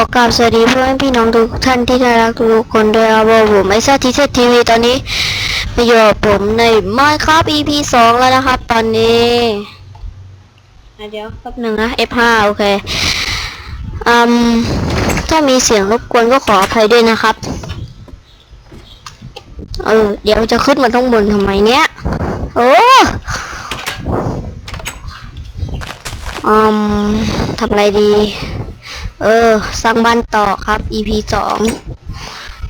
อกราบสวัสดีเพื่อนพี่น้องทุกท่านที่น่ารักทุกคนด้วยครับผมไอซ่าทีเซทีวีตอนนี้มาอยู่กับผมใน Minecraft EP สองแล้วนะครับ ตอนนี้เดี๋ยวแป๊บหนึ่งนะ F5 โอเคอืมถ้ามีเสียงรบกวนก็ขออภัยด้วยนะครับ เออ เดี๋ยวจะขึ้นมาต้องบนทำไมเนี้ย โอ้อืมทำอะไรดี เออ สร้างบ้านต่อครับ EP สอง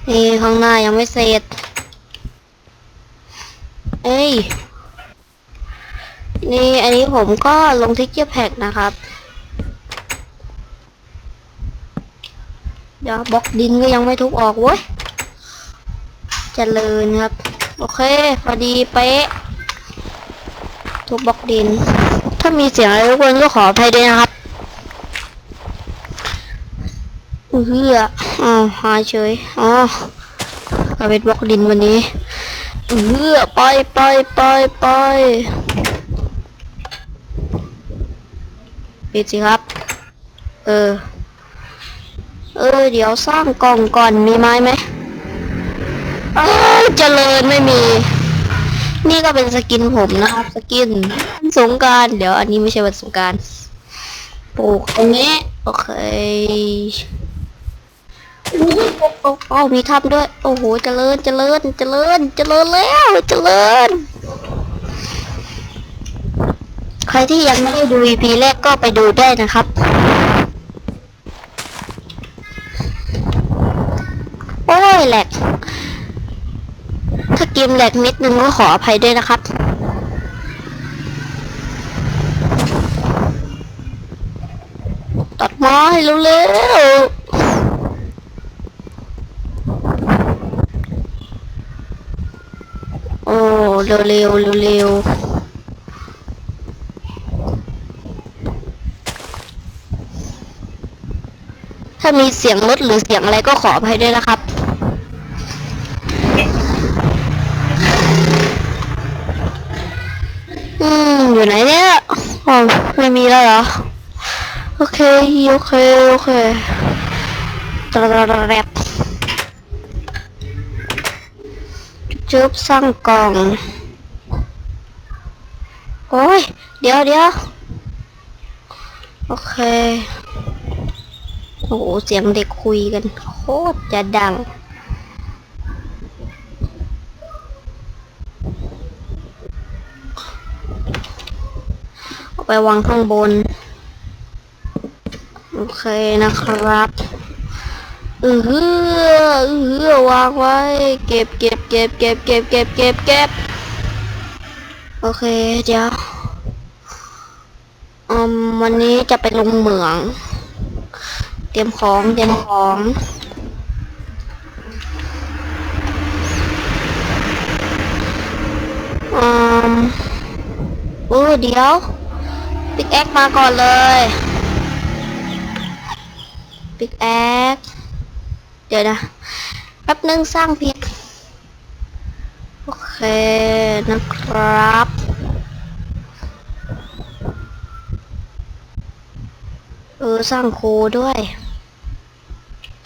นี่ข้างหน้ายังไม่เสร็จ เอ้ย นี่อันนี้ผมก็ลงทิกเกอร์แพ็กนะครับ เดี๋ยวบล็อกดินก็ยังไม่ทุบออกเว้ยเจริญครับ โอเคพอดีเป๊ะ ทุบบล็อกดิน ถ้ามีเสียงอะไรรบกวนก็ขออภัยด้วยนะครับ เฮืออ๋อหายเฉยอ๋อกลาเป็นบล็อกดินวันนี้เฮือไปไปไปไปปิดสิครับ เออ เออ เดี๋ยวสร้างกล่องก่อนมีไม้ไหมเออเจริญไม่มี นี่ก็เป็นสกินผมนะครับ สกินสงกราร เดี๋ยวอันนี้ไม่ใช่วันสงกรารปลูกตรงนี้ โอเค โอ้โอ้มีถ้ำด้วย โอ้โห เจริญ เจริญ เจริญ เจริญแล้ว เจริญ ใครที่ยังไม่ได้ดู EP แรกก็ไปดูได้นะครับ โอ้ยแหลก ถ้าเกมแหลกนิดนึงก็ขออภัยด้วยนะครับตัดไม้เร็วๆ โอ้ เร็วเร็วเร็วเร็วถ้ามีเสียงรถหรือเสียงอะไรก็ขออภัยด้วยนะครับ อืม อยู่ไหนเนี่ยอ๋อไม่มีแล้วเหรอ โอเค โอเค โอเคตรแรบจุบสร้างกล่อง โอ้ย เดี๋ยวเดี๋ยวโอเค โอ้โหเสียงเด็กคุยกันโคตรจะดังเอาไปวางข้างบน โอเคนะครับเออฮือเออวางไว้ เก็บเก็บเก็บเก็บเก็บเก็บเก็บเก็บโอเค เดี๋ยว วันนี้จะไปลงเหมือง เตรียมของเตรียมของอืมโอ้เดี๋ยวปิกแอคมาก่อนเลยปิกแอคเดี๋ยวนะแป๊บนึงสร้างพิกโอเคนะครับ เออสร้างโคด้วย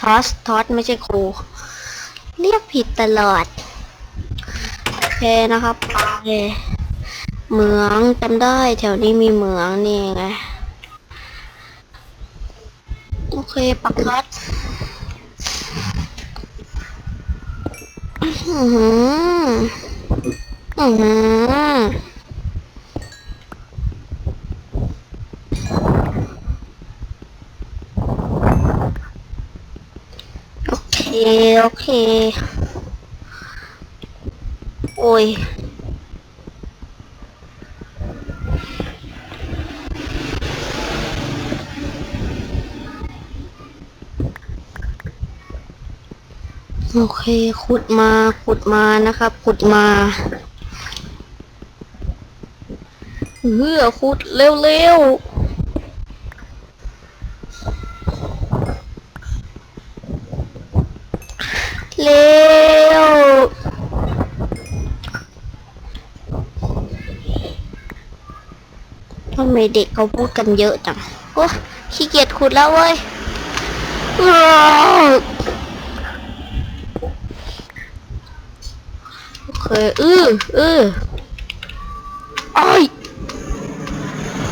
ทอส ทอส ไม่ใช่โค เรียกผิดตลอด โอเคนะครับไปเหมืองจำได้แถวนี้มีเหมืองนี่ไง โอเค ปักคัดอื้อหืออื้อหือเค โอ เค โอ้ย โอเค ขุดมา ขุดมานะครับ ขุดมาเฮือขุดเร็วเร็วเร็วทำ ไมเด็กเขาพูดกันเยอะจัง โอ้ขี้เกียจขุดแล้วเว้ยอ้าวโอเค อืออือไอ้าย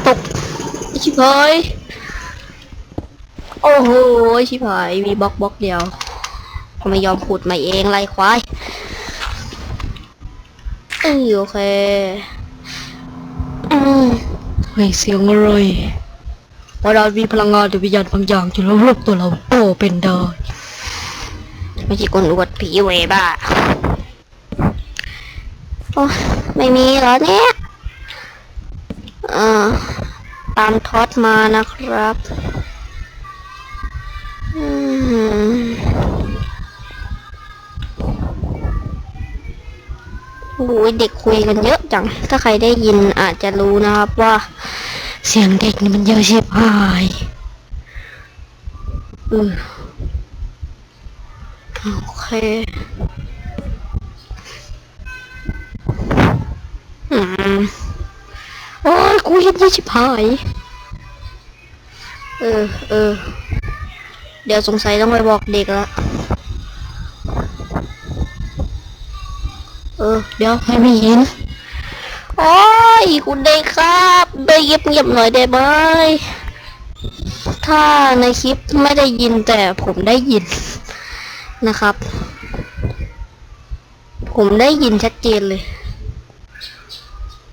ตกชิบหายโอ้โห ชิบหายมีบล็อกบล็อกเดียวทำไมยอมขุดมาเองไรควายเออโอเค อืม เฮ้ยเสียงอะไรว่าเรามีพลังงานหรือวิญญาณบางอย่างจนรารวบตัวเราโตเป็นได้ไม่ใช่คนอวดผีเวยบ้าโอ้ไม่มีเหรอเนี่ย เอ่าตามทอดมานะครับ โอ้ยเด็กคุยกันเยอะจัง ถ้าใครได้ยินอาจจะรู้นะครับว่าเสียงเด็กนี่มันเยอะชิบหายอือโอเคอืมโอ้ยกูเห็นยี่ชิบหายเออเออเดี๋ยวสงสัยต้องไปบอกเด็กละ ออ เดี๋ยวไม่มีหินโอ้ยคุณเด็กครับได้เงียบเงียบๆหน่อยได้ไหมถ้าในคลิปไม่ได้ยินแต่ผมได้ยินนะครับ ผมได้ยินชัดเจนเลย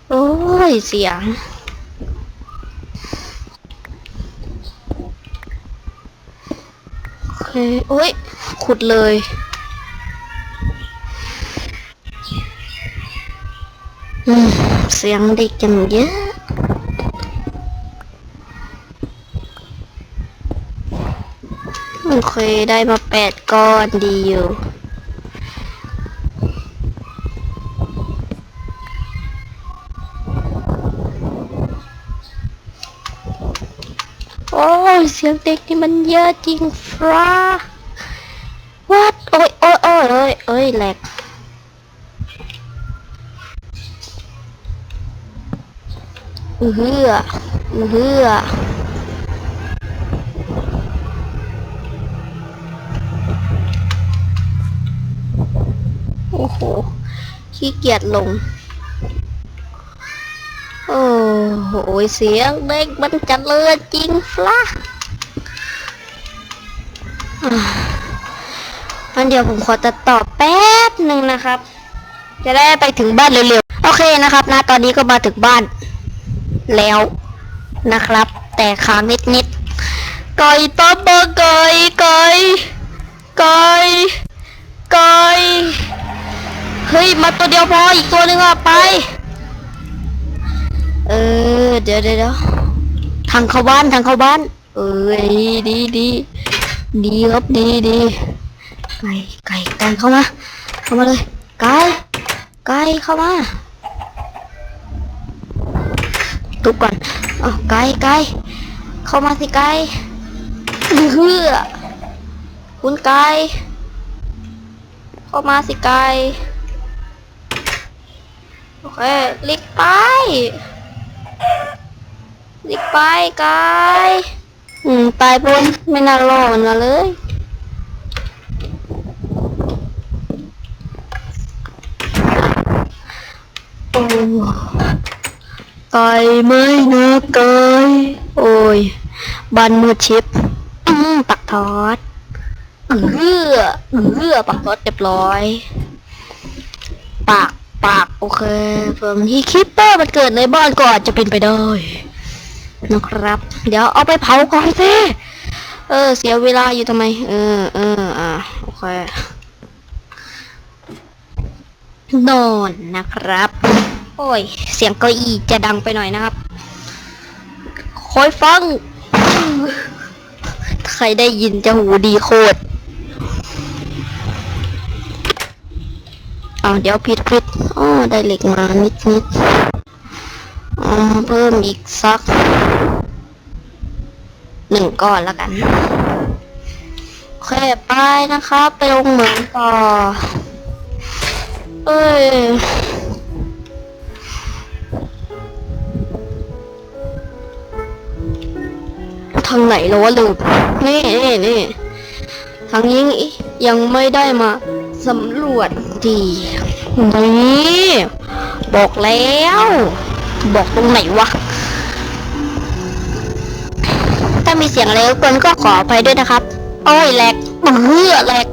โอ้ยเสียง โอเคโอ้ยขุดเลย เสียงเด็กจังเยอะโอเคได้มาแปดก้อนดีอยู่โอ้ยเสียงเด็กนี่มันเยอะจริงฟราวัดโอ้ยโอ้ยโอ้ยโอ้ยโอ้ยแหลก อือเฮืออือเฮือโอ้โห ขี้เกียจลง โอ้โห เสียงเด็กมันจะเลือจริงฟละอ่างั้นเดี๋ยวผมขอตัดต่อแป๊บหนึ่งนะครับ จะได้ไปถึงบ้านเร็วๆ โอเคนะครับนะตอนนี้ก็มาถึงบ้าน แล้วนะครับ แต่ค้านิดนิดไก่ต้มเบอร์ไก่ไก่ไก่ไก่เฮ้ยมาตัวเดียวพออีกตัวหนึ่งอะไป เออเดี๋ยวเดี๋ยวเดี๋ยวทางเข้าบ้านทางเข้าบ้าน เออดีดีดีดีครับดีดีไก่ไก่ไก่เข้ามาเข้ามาเลยไก่ไก่เข้ามา ทุบก่อนเอาไกลไกลเข้ามาสิไกลเฮือคุณไกลเข้ามาสิไกลโอเคลิกไปลิกไปไกลอืมตายบนไม่น่ารอมันมาเลยโอ้ ไก่ไหมนะไก่โอ้ยบันมือชิปอืมปักทอดเอือเอือปักทอดเรียบร้อย ปากปากโอเคเพิ่มที่คิปเปอร์มันเกิดในบ้านก็อาจจะเป็นไปได้นะครับ เดี๋ยวเอาไปเผาก่อนสิเออ เสียเวลาอยู่ทำไม เออเอออะโอเคนอนนะครับ โอ้ย เสียงเก้าอี้จะดังไปหน่อยนะครับคอยฟัง ใครได้ยินจะหูดีโคตร เอาเดี๋ยวผิดผิดอ๋อได้เหล็กมานิดนิดเพิ่มอีกสักหนึ่งก้อนแล้วกัน โอเคไปนะครับไปลงเหมืองต่อ เอ้ย ทางไหนแล้ววะลืมนี่นี่นี่ทางนี้ยังไม่ได้มาสำรวจดีนี่บอกแล้ว บอกตรงไหนวะ ถ้ามีเสียงอะไรกวนก็ขออภัยด้วยนะครับ โอ้ยแหลกเฮือแหลก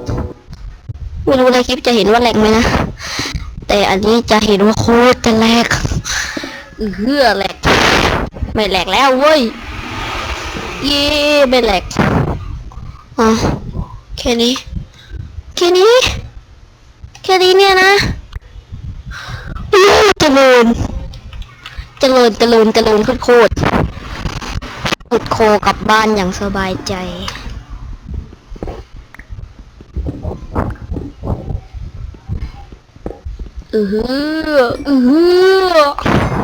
ไม่รู้ในคลิปจะเห็นว่าแหลกไหมนะ แต่อันนี้จะเห็นว่าโคตรจะแหลกเฮือแหลกไม่แหลกแล้วเว้ย เย่ไม่แหลกอ๋อแค่นี้ แค่นี้ แค่นี้เนี่ยนะเจริญเจริญเจริญเจริญโคตรโคตรขุดโคกลับบ้านอย่างสบายใจ อือหืออือหือ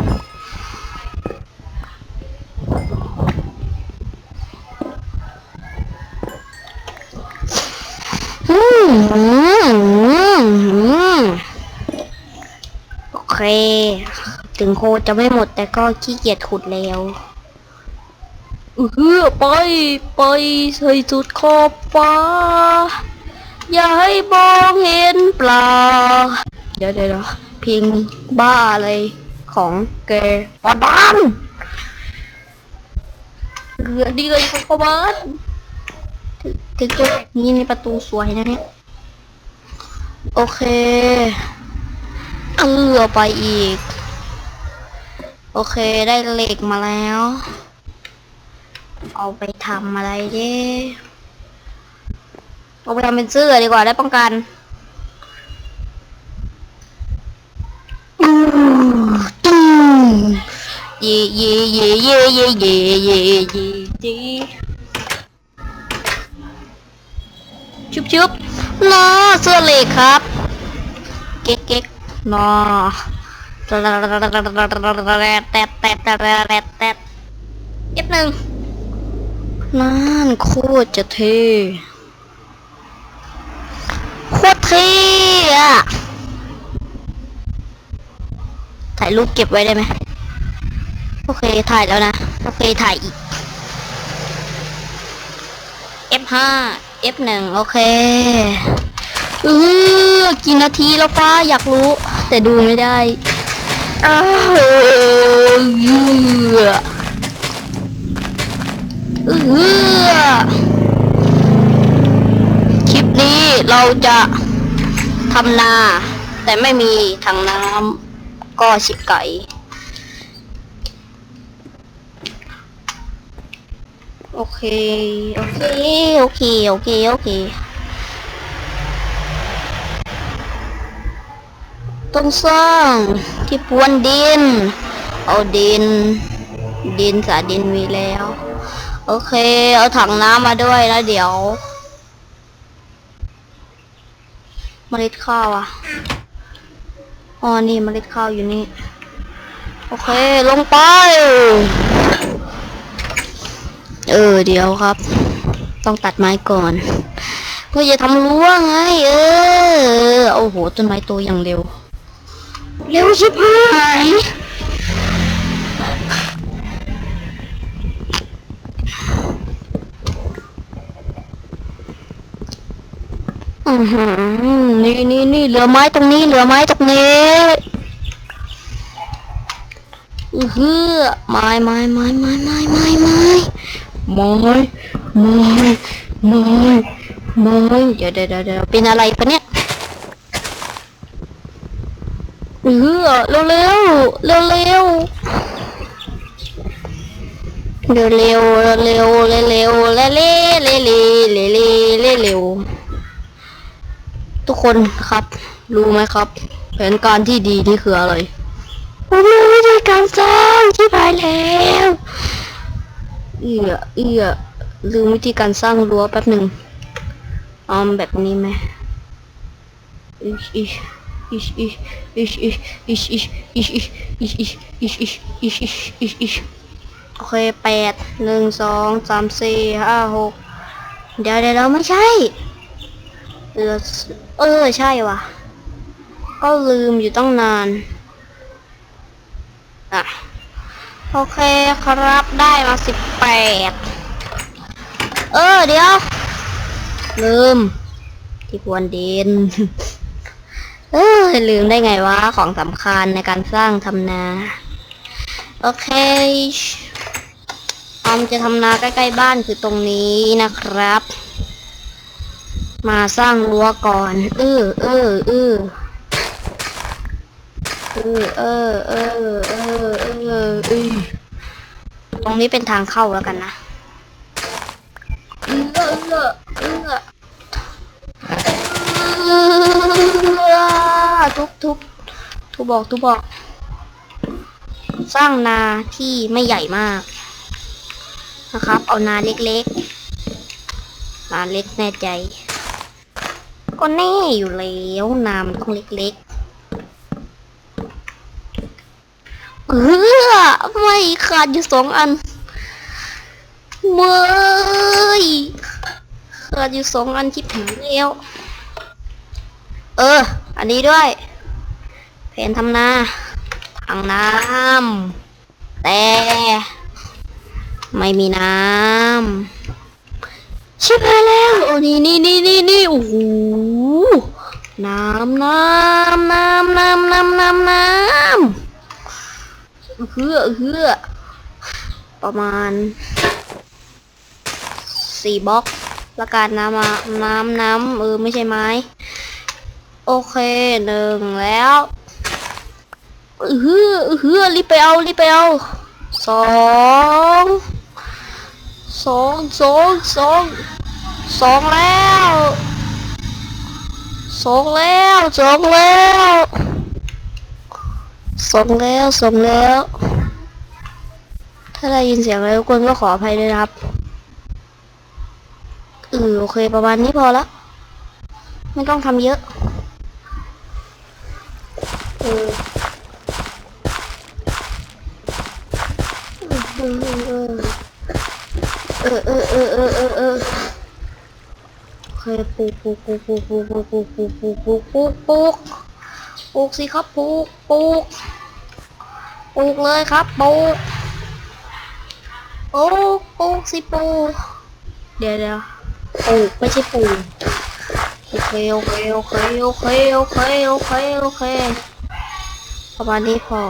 งโคจะไม่หมดแต่ก็ขี้เกียจขุดแล้วอือหือไปไปใส่จุดขอบฟ้า อย่าให้มองเห็นปลา เดี๋ยวเดี๋ยวเดี๋ยวเพลงบ้าอะไรของแกปาบ้านเรือดีเลยของปาบ้านถึงถึงตัวนี้ในประตูสวยนะเนี่ย โอเค เออไปอีก โอเคได้เหล็กมาแล้ว เอาไปทำอะไรดีเอาไปทำเป็นเสื้อดีกว่าได้ป้องกันเย่เย่เย่เย่เย่เย่เย่เย่เย่ชุบชุบนอเสื้อเหล็กครับ เก๊กเก๊กนอ เอฟหนึ่งนั่นโคตรจะเท่โคตรเท่อะถ่ายรูปเก็บไว้ได้ไหมโอเคถ่ายแล้วนะ โอเคถ่ายอีก F5 F1 โอเคเออกี่นาทีแล้วป้าอยากรู้ แต่ดูไม่ได้ อ้าวเอือเอือคลิปนี้เราจะทำนา แต่ไม่มีถังน้ำก็ชิบไก่ โอเค โอเค โอเค โอเค โอเค ต้องสร้างที่พรวนดิน เอาดิน ดินสาดินมีแล้ว โอเค เอาถังน้ำมาด้วยแล้วเดี๋ยวเมล็ดข้าวอะ อ๋อ นี่เมล็ดข้าวอยู่นี่ โอเค ลงไป เออ เดี๋ยวครับ ต้องตัดไม้ก่อน เพื่อจะทำรั้วไง เออ โอ้โห ต้นไม้โตอย่างเร็ว เร็วชิบหายอือหือนี่นี่นี่เหลือไม้ตรงนี้ เหลือไม้ตรงนี้อือฮือไม้ไม้ไม้ไม้ไม้ไม้ไม้ไม้ไม้ไม้ไม้เดี๋ยวเดี๋ยวเดี๋ยวเป็นอะไรปะเนี่ย เออเร็วเร็วเร็วเร็วเร็วเร็วเร็วเร็วเร็วเร็วเร็วเร็วเร็วเร็วเร็วเร็วเร็วทุกคนครับ รู้ไหมครับ แผนการที่ดีนี่คืออะไรผมรู้วิธีการสร้างที่ไปแล้วเอือเอือลืมวิธีการสร้างรั้วแป๊บหนึ่งเอาแบบนี้ไหมอิชอิช อิชอิชอิชอิชอิชอิชอิชอิชอิชอิชอิชอิชอิชอิชโอเคแปดหนึ่งสองสามสี่ห้าหกเดี๋ยวเดี๋ยวไม่ใช่เออเออใช่ว่ะ ก็ลืมอยู่ตั้งนานอะโอเคครับได้มาสิบแปดเออเดี๋ยว ลืม ที่ควรเด่น เออลืมได้ไงวะของสำคัญในการสร้างทำนา โอเคออมจะทำนาใกล้ๆบ้านคือตรงนี้นะครับ มาสร้างรั้วก่อน เออเออเออเออเออเออเออเออเออตรงนี้เป็นทางเข้าแล้วกันนะเออเออเออเอ ทุบทุบทุบบอกทุบบอก สร้างนาที่ไม่ใหญ่มากนะครับ เอานาเล็กๆนาเล็กแน่ใจ ก็แน่อยู่แล้วนามันต้องเล็กๆเออไม่ขาดอยู่สองอันเมยขาดอยู่สองอันคิดถึงแล้ว เออ อันนี้ด้วย แผนทำนาถังน้ำแต่ไม่มีน้ำชิบหายแล้วโอ้นี่นี่นี่นี่นี่โอ้โหน้ำน้ำน้ำน้ำน้ำน้ำน้ำเฮือเฮือประมาณสี่บล็อกละกันน้ำน้ำน้ำเออไม่ใช่ไม้ โอเคหนึ่งแล้วเฮือเฮือรีบไปเอารีบไปเอาสองสองสองสองสองแล้วสองแล้วสองแล้วสองแล้วสองแล้ว ถ้าได้ยินเสียงอะไรทุกคนก็ขออภัยด้วยนะครับเออโอเคประมาณนี้พอละ ไม่ต้องทำเยอะ เออเออเออเออเออเออเออโอเคปลูกปลูกปลูกปลูกปลูกปลูกปลูกปลูกปลูกปลูกปลูกปลูกปลูกสิครับปลูกปลูกปลูกเลยครับปลูกปลูกปลูกสิปลูกเดี๋ยวเดี๋ยวปลูกไม่ใช่ปลูกโอเคโอเคโอเคโอเคโอเคโอเคโอเค ประมาณนี้พอ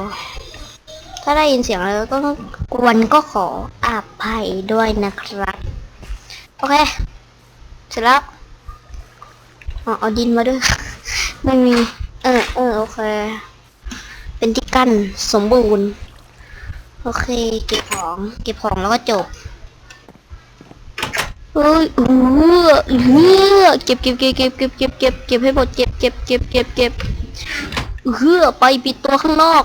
ถ้าได้ยินเสียงอะไรก็กวนก็ขออภัยด้วยนะครับ โอเค เสร็จแล้วอ๋อเอาดินมาด้วย ไม่มี เออเออโอเค เป็นที่กั้นสมบูรณ์ โอเค เก็บของ เก็บของแล้วก็จบเฮ้ยเออเออเก็บเก็บเก็บเก็บเก็บเก็บเก็บเก็บให้หมดเก็บเก็บเก็บเก็บเก็บ เออไปปิดตัวข้างนอก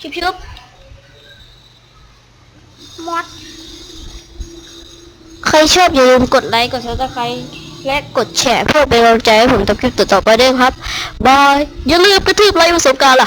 ชิบชิบมดใครชอบอย่าลืมกดไลค์กดซับสไครต์และกดแชร์เพื่อเป็นกำลังใจให้ผมทำคลิปต่อๆไปด้วยครับบายอย่าลืมกระทืบไลค์ประสบการณ์ล่ะ